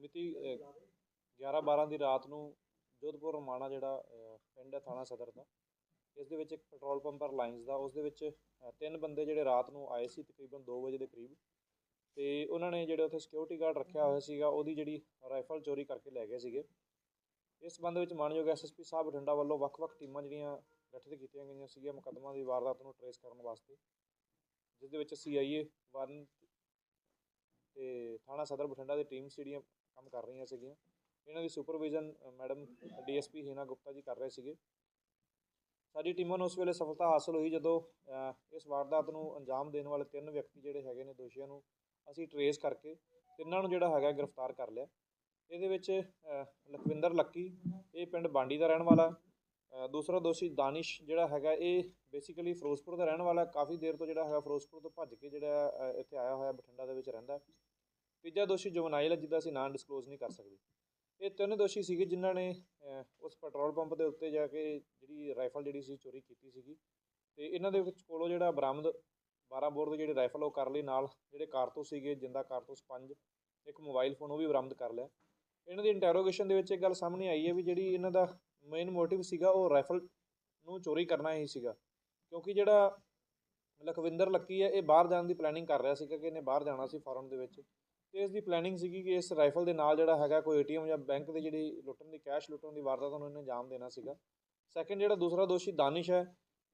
ਮਿਤੀ 11 12 ਦੀ ਰਾਤ ਨੂੰ ਜੋਧਪੁਰ ਰਮਾਣਾ ਜਿਹੜਾ ਪਿੰਡ ਹੈ ਥਾਣਾ ਸਦਰ ਦਾ, ਇਸ ਦੇ ਵਿੱਚ ਇੱਕ ਪੈਟਰੋਲ ਪੰਪ ਰਿਲਾਇੰਸ ਦਾ, ਉਸ ਦੇ ਵਿੱਚ ਤਿੰਨ ਬੰਦੇ ਜਿਹੜੇ ਰਾਤ ਨੂੰ ਆਏ ਸੀ ਤਕਰੀਬਨ 2 ਵਜੇ ਦੇ ਕਰੀਬ, ਤੇ ਉਹਨਾਂ ਨੇ ਜਿਹੜੇ ਉੱਥੇ ਸਿਕਿਉਰਿਟੀ ਗਾਰਡ ਰੱਖਿਆ ਹੋਇਆ ਸੀਗਾ, ਉਹਦੀ ਜਿਹੜੀ ਰਾਈਫਲ ਚੋਰੀ ਕਰਕੇ ਲੈ ਗਏ ਸੀਗੇ। ਇਸ ਸੰਬੰਧ ਵਿੱਚ ਮਾਨਯੋਗ ਐਸਐਸਪੀ ਸਾਹਿਬ ਬਠਿੰਡਾ ਵੱਲੋਂ ਵੱਖ-ਵੱਖ ਟੀਮਾਂ ਜਿਹੜੀਆਂ ਗਠਿਤ ਕੀਤੀਆਂ ਗਈਆਂ ਸੀਗੀਆਂ ਮੁਕੱਦਮਾ ਦੀ ਵਾਰਦਾਤ ਨੂੰ ਟਰੇਸ ਕਰਨ ਵਾਸਤੇ, ਜਿਸ ਦੇ ਵਿੱਚ ਸੀਆਈਏ ਵਨ ਤੇ ਥਾਣਾ ਸਦਰ ਬਠਿੰਡਾ ਦੀ ਟੀਮ ਜਿਹੜੀਆਂ ਕੰਮ ਕਰ ਰਹੀਆਂ ਸੀਗੀਆਂ। ਇਹਨਾਂ ਦੀ supervision madam DSP Heena Gupta ji ਕਰ ਰਹੇ ਸੀਗੇ। ਸਾਡੀ ਟੀਮਾਂ ਨੂੰ ਉਸ ਵੇਲੇ ਸਫਲਤਾ ਹਾਸਲ ਹੋਈ ਜਦੋਂ ਇਸ ਵਾਰਦਾਤ ਨੂੰ ਅੰਜਾਮ ਦੇਣ ਵਾਲੇ ਤਿੰਨ ਵਿਅਕਤੀ ਜਿਹੜੇ ਹੈਗੇ ਨੇ ਦੋਸ਼ੀਆਂ ਨੂੰ ਅਸੀਂ ਟਰੇਸ ਕਰਕੇ ਤਿੰਨਾਂ ਨੂੰ ਜਿਹੜਾ ਹੈਗਾ ਗ੍ਰਿਫਤਾਰ ਕਰ ਲਿਆ। ਇਹਦੇ ਵਿੱਚ ਲਖਵਿੰਦਰ ਲੱਕੀ, ਇਹ ਪਿੰਡ ਬਾਂਡੀ ਦਾ ਰਹਿਣ ਵਾਲਾ ਦੂਸਰਾ ਦੋਸ਼ੀ ਦਾਨਿਸ਼ ਜਿਹੜਾ ਹੈਗਾ, ਇਹ ਬੇਸਿਕਲੀ ਫਿਰੋਜ਼ਪੁਰ ਦਾ ਰਹਿਣ ਵਾਲਾ, ਕਾਫੀ ਦੇਰ ਤੋਂ ਜਿਹੜਾ ਹੈਗਾ ਫਿਰੋਜ਼ਪੁਰ ਤੋਂ ਭੱਜ ਕੇ ਜਿਹੜਾ ਇੱਥੇ ਆਇਆ ਹੋਇਆ ਬਠਿੰਡਾ ਦੇ ਵਿੱਚ ਰਹਿੰਦਾ। ਤੀਜਾ ਦੋਸ਼ੀ ਜੁਵਨਾਈਲ ਹੈ ਜਿਹਦਾ ਅਸੀਂ ਨਾਂ ਡਿਸਕਲੋਜ਼ ਨਹੀਂ ਕਰ ਸਕਦੇ। ਇਹ ਤਿੰਨ ਦੋਸ਼ੀ ਸੀਗੇ ਜਿਨ੍ਹਾਂ ਨੇ ਉਸ ਪੈਟਰੋਲ ਪੰਪ ਦੇ ਉੱਤੇ ਜਾ ਕੇ ਜਿਹੜੀ ਰਾਈਫਲ ਜਿਹੜੀ ਸੀ, ਚੋਰੀ ਕੀਤੀ ਸੀਗੀ। ਤੇ ਇਹਨਾਂ ਦੇ ਵਿੱਚ ਕੋਲੋਂ ਜਿਹੜਾ ਬਰਾਮਦ 12 ਬੋਰ ਦੀ ਜਿਹੜੀ ਰਾਈਫਲ ਉਹ ਕਰ ਲਈ ਨਾਲ। ਜਿਹੜੇ ਕਾਰਤੂਸ ਸੀਗੇ, ਜਿੰਦਾ ਕਾਰਤੂਸ ਪੰਜ, ਇੱਕ ਮੋਬਾਈਲ ਫੋਨ ਉਹ ਵੀ ਬਰਾਮਦ ਕਰ ਲਿਆ। ਇਹਨਾਂ ਦੀ ਇੰਟਰੋਗੇਸ਼ਨ ਦੇ ਵਿੱਚ ਇਹ ਗੱਲ ਸਾਹਮਣੇ ਆਈ ਹੈ ਵੀ ਜਿਹੜੀ ਇਹਨਾਂ ਦਾ ਮੇਨ ਮੋਟਿਵ ਸੀਗਾ, ਉਹ ਰਾਈਫਲ ਨੂੰ ਚੋਰੀ ਕਰਨਾ ਹੀ ਸੀਗਾ। ਕਿਉਂਕਿ ਜਿਹੜਾ ਲਖਵਿੰਦਰ ਲੱਕੀ ਹੈ, ਇਹ ਬਾਹਰ ਜਾਣ ਦੀ ਪਲੈਨਿੰਗ ਕਰ ਰਿਹਾ ਸੀਗਾ ਕਿ ਇਹਨੇ ਬਾਹਰ ਜਾਣਾ ਸੀ ਫੋਰਨ ਦੇ ਵਿੱਚ। ਤੇ ਇਸ ਦੀ ਪਲੈਨਿੰਗ ਸੀਗੀ ਕਿ ਇਸ ਰਾਈਫਲ ਦੇ ਨਾਲ ਜਿਹੜਾ ਹੈਗਾ ਕੋਈ ਏਟੀਐਮ ਜਾਂ ਬੈਂਕ ਦੇ ਜਿਹੜੀ ਲੁੱਟਣ ਦੀ ਕੈਸ਼ ਲੁੱਟਣ ਦੀ ਵਾਰਦਾਤ ਨੂੰ ਇਹਨੇ ਅੰਜਾਮ ਦੇਣਾ ਸੀਗਾ। ਸੈਕੰਡ ਜਿਹੜਾ ਦੂਸਰਾ ਦੋਸ਼ੀ ਦਾਨਿਸ਼ ਹੈ,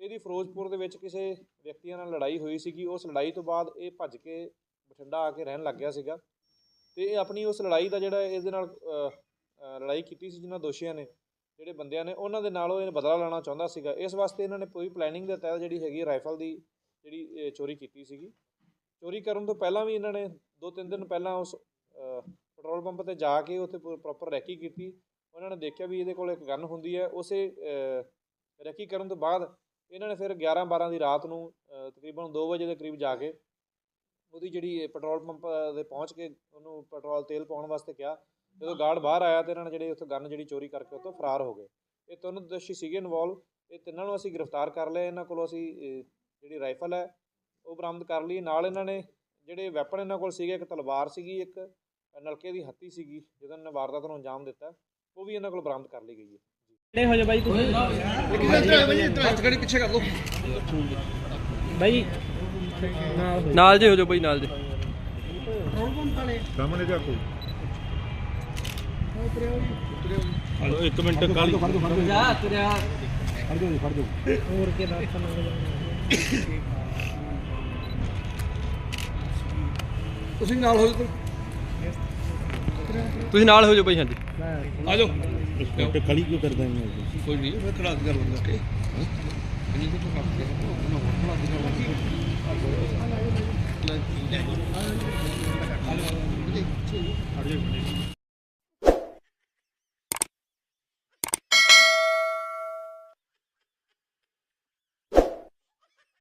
ਇਹਦੀ ਫਿਰੋਜ਼ਪੁਰ ਦੇ ਵਿੱਚ ਕਿਸੇ ਵਿਅਕਤੀਆਂ ਨਾਲ ਲੜਾਈ ਹੋਈ ਸੀਗੀ। ਉਸ ਲੜਾਈ ਤੋਂ ਬਾਅਦ ਇਹ ਭੱਜ ਕੇ ਬਠਿੰਡਾ ਆ ਕੇ ਰਹਿਣ ਲੱਗ ਗਿਆ ਸੀਗਾ। ਤੇ ਇਹ ਆਪਣੀ ਉਸ ਲੜਾਈ ਦਾ ਜਿਹੜਾ ਇਹਦੇ ਨਾਲ ਲੜਾਈ ਕੀਤੀ ਸੀ ਜਿਨ੍ਹਾਂ ਦੋਸ਼ੀਆਂ ਨੇ, ਜਿਹੜੇ ਬੰਦਿਆਂ ਨੇ, ਉਹਨਾਂ ਦੇ ਨਾਲੋਂ ਇਹ ਬਦਲਾ ਲੈਣਾ ਚਾਹੁੰਦਾ ਸੀਗਾ। ਇਸ ਵਾਸਤੇ ਇਹਨਾਂ ਨੇ ਪੂਰੀ ਪਲੈਨਿੰਗ ਦੇ ਤਹਿਤ ਜਿਹੜੀ ਹੈਗੀ ਰਾਈਫਲ ਦੀ ਜਿਹੜੀ, ਇਹ, ਚੋਰੀ ਕੀਤੀ ਸੀਗੀ। ਚੋਰੀ ਕਰਨ ਤੋਂ ਪਹਿਲਾਂ ਵੀ ਇਹਨਾਂ ਨੇ ਦੋ ਤਿੰਨ ਦਿਨ ਪਹਿਲਾਂ ਉਸ ਪੈਟਰੋਲ ਪੰਪ ਤੇ ਜਾ ਕੇ ਉੱਥੇ ਪ੍ਰੋਪਰ ਰੈਕੀ ਕੀਤੀ। ਉਹਨਾਂ ਨੇ ਦੇਖਿਆ ਵੀ ਇਹਦੇ ਕੋਲ ਇੱਕ ਗਨ ਹੁੰਦੀ ਹੈ। ਉਸੇ ਰੈਕੀ ਕਰਨ ਤੋਂ ਬਾਅਦ ਇਹਨਾਂ ਨੇ ਫਿਰ 11 12 ਦੀ ਰਾਤ ਨੂੰ ਤਕਰੀਬਨ 2 ਵਜੇ ਦੇ ਕਰੀਬ ਜਾ ਕੇ ਉਹਦੀ ਜਿਹੜੀ ਪੈਟਰੋਲ ਪੰਪ ਦੇ ਪਹੁੰਚ ਕੇ ਉਹਨੂੰ ਪੈਟਰੋਲ ਤੇਲ ਪਾਉਣ ਵਾਸਤੇ ਕਿਹਾ। ਜਦੋਂ ਗਾਰਡ ਬਾਹਰ ਆਇਆ ਤੇ ਇਹਨਾਂ ਨੇ ਜਿਹੜੇ ਉੱਥੇ ਗਨ ਜਿਹੜੀ ਚੋਰੀ ਕਰਕੇ ਉੱਥੋਂ ਫਰਾਰ ਹੋ ਗਏ। ਇਹ ਤਿੰਨ ਦੋਸ਼ੀ ਸੀਗੇ ਇਨਵੋਲਵ ਇਹ ਤਿੰਨਾਂ ਨੂੰ ਅਸੀਂ ਗ੍ਰਿਫਤਾਰ ਕਰ ਲਿਆ। ਇਹਨਾਂ ਕੋਲੋਂ ਅਸੀਂ ਜਿਹੜੀ ਰਾਈਫਲ ਹੈ ਉਹ ਬਰਾਮਦ ਕਰ ਲਈ। ਨਾਲ ਇਹਨਾਂ ਨੇ ਜਿਹੜੇ ਵੈਪਨ ਇਹਨਾਂ ਕੋਲ ਸੀਗੇ ਇੱਕ ਤਲਵਾਰ ਸੀਗੀ ਇੱਕ ਨਲਕੇ ਦੀ ਹੱਤੀ ਸੀਗੀ ਜਿਹਦਾ ਇਹਨਾਂ ਨੇ ਵਾਰਦਾਤ ਨੂੰ ਅੰਜਾਮ ਦਿੱਤਾ। ਉਹ ਵੀ ਇਹਨਾਂ ਕੋਲ ਬਰਾਮਦ ਕਰ ਲਈ ਗਈ ਹੈ। ਕਿਹੜੇ ਹੋ ਜਾ ਬਾਈ ਤੁਸੀਂ? ਹੱਥ ਖੜੀ ਪਿੱਛੇ ਕਰ ਲਓ। ਬਾਈ। ਨਾਲ ਨਾਲ ਜੇ ਹੋ ਜਾਓ ਬਈ ਨਾਲ ਜੇ। ਸਾਹਮਣੇ ਦੇਖੋ ਹਲੋ ਇੱਕ ਮਿੰਟ ਕਾਲੀ। ਜਾ ਤੁਰਿਆ ਹੋਰ ਕੇ ਦਾ ਤੁਸੀਂ ਨਾਲ ਹੋ ਜਾਓ ਤੁਸੀਂ ਨਾਲ ਹੋ ਜਾਓ ਬਈ ਹਾਂਜੀ। ਆ ਜਾਓ। ਇੱਕ ਮਿੰਟ ਕਾਲੀ ਕਿਉਂ ਕਰਦਾ ਹੈ ਕੋਈ ਨਹੀਂ ਮੈਂ ਖੜਾ ਕਰ ਲੰਦਾ ਕਿ ਨਹੀਂ ਤਾਂ ਕੰਮ ਕਰ ਨਾ ਹੋਰ ਖੜਾ ਕਰ